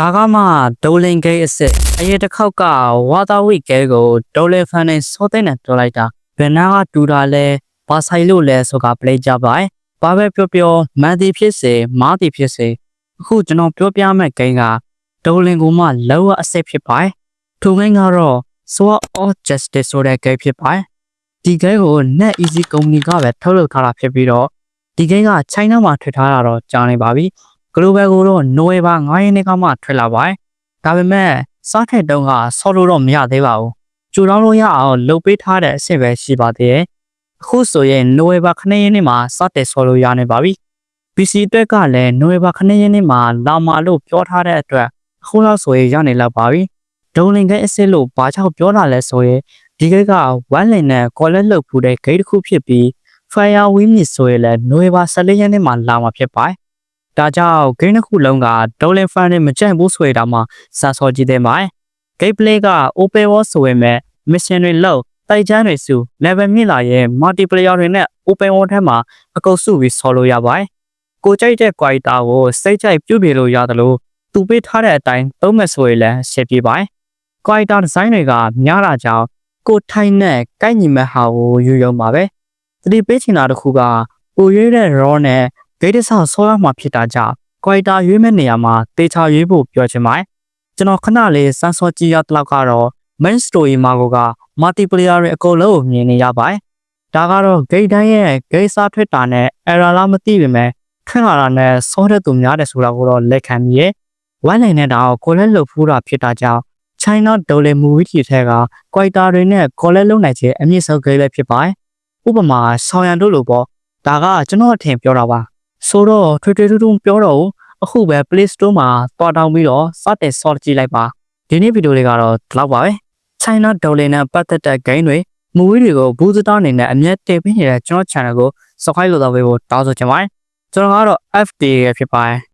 ဒါကမှဒိုလင်ဂိတ်အစ်စ်အရင်တစ်ခေါက်ကဝါတာဝိကဲကိုဒိုလင်ဖန်နဲ့စောသိနဲ့ပြောလိုက်တာဘယ်နာကတူတာလဲဘာဆိုင်လို့လဲဆိုတာပလေးကြပါ့ဘာပဲပြောပြောမန်တီဖြစ်စေမားတီဖြစ်စေအခုကျွန်တော်ပြောပြမယ့်ဂိမ်းကဒိုလင်ကိုမှလောအစ်စ်ဖြစ်ပါ့ထိုဂိမ်းကတော့ Sword of Justice ဆိုတဲ့ဂိမ်းဖြစ်ပါ့ဒီဂိမ်းကို Net Easy Company ကပဲထုတ်လုပ်ထားတာဖြစ်ပြီးတော့ဒီဂိမ်းက China မှာထွေထားတာတော့ကြာနေပါပြီ global ကိုတော့ November 9ရက်နေ့ကမှထွက်လာပါတယ်။ဒါပေမဲ့စားထက်တုံးကဆော်လို့တော့မရသေးပါဘူး။ကြိုတောင်းလို့ရအောင်လုပ်ပေးထားတဲ့အဆင့်ပဲရှိပါသေးတယ်။အခုဆိုရင် November 9ရက်နေ့မှာစတင်ဆော်လို့ရနေပါပြီ။ PC အတွက်ကလည်း November 9ရက်နေ့မှာလာမာလို့ပြောထားတဲ့အတွက်အခုလောက်ဆိုရင်ရနေလောက်ပါပြီ။ဒုံလင်ကအစ်စ်လို့ဘာကြောင့်ပြောတာလဲဆိုရင်ဒီကိတ်က1 lane နဲ့ collect လုပ်ဖူးတဲ့ gate တစ်ခုဖြစ်ပြီး Fire Wing မြစ်ဆိုရင်လည်း November 14ရက်နေ့မှာလာမှာဖြစ်ပါတယ်။ ဒါကြောင့် game တစ်ခုလုံးက Dolan fan နဲ့မကြိုက်ဘူးဆိုတာမှစာစောကြည့်တဲ့မှာ gameplay က open world ဆိုပေမဲ့ mission တွေလောက်တိုက်ချမ်းတွေစု level မြင့်လာရင် multiplayer တွေနဲ့ open world ထဲမှာအကုပ်စုပြီးဆော်လို့ရပါတယ်။ကိုကြိုက်တဲ့ character ကိုစိတ်ကြိုက်ပြုတ်ပြလို့ရတယ်လို့သူပေးထားတဲ့အတိုင်းသုံးမဲ့ဆိုရင်လည်းရှင်းပြပါတယ်။ character design တွေကများတာကြောင့်ကိုထိုင်နဲ့ကိုက်ညီမဲ့ဟာကိုယူရုံပါပဲ။တတိပေးချင်တာတစ်ခုကပိုရွေးတဲ့ raw နဲ့ ဂိတ်တဆဆောရမှာဖြစ်တာကြောင့်ကွိုက်တာရွေးမဲ့နေရာမှာတေချာရွေးဖို့ပြောချင်ပါတယ်ကျွန်တော်ခဏလေးစမ်းစောကြည့်ရတဲ့လောက်ကတော့ main story မှာက multiplayer တွေအကုန်လုံးကိုမြင်နေရပါတယ်ဒါကတော့ဂိတ်တိုင်းရဲ့ဂိတ်စားထွက်တာနဲ့ error လားမသိပေမဲ့ထွက်လာတာနဲ့ဆောတဲ့သူများတယ်ဆိုတာကိုတော့လက်ခံပြီးရဲ့ဝမ်းနိုင်တဲ့တာကိုကိုလည်းလှုပ်ဖူးတာဖြစ်တာကြောင့် China Dole movie တီထဲကကွိုက်တာတွေနဲ့ကိုလည်းလုံနိုင်ခြင်းအမြင့်ဆုံးဂိတ်ပဲဖြစ်ပါတယ်ဥပမာဆောင်းရံတို့လိုပေါ့ဒါကကျွန်တော်အထင်ပြောတာပါ ဆိုတော့ထွေထွေထူးထူးပြောတော့အခုပဲ Play Store မှာတွားတောင်းပြီးတော့စတဲ့ sort ကြည့်လိုက်ပါဒီနေ့ဗီဒီယိုလေးကတော့ဒီလောက်ပါပဲ China Dollar နဲ့ပတ်သက်တဲ့ game တွေ movie တွေကိုဘူးစတာအနေနဲ့အမျက်တင်ပေးနေတဲ့ကျွန်တော် channel ကို subscribe လုပ်တော့ပေးဖို့တောင်းဆိုချင်ပါတယ်ကျွန်တော်ကတော့ FD ရဖြစ်ပါတယ်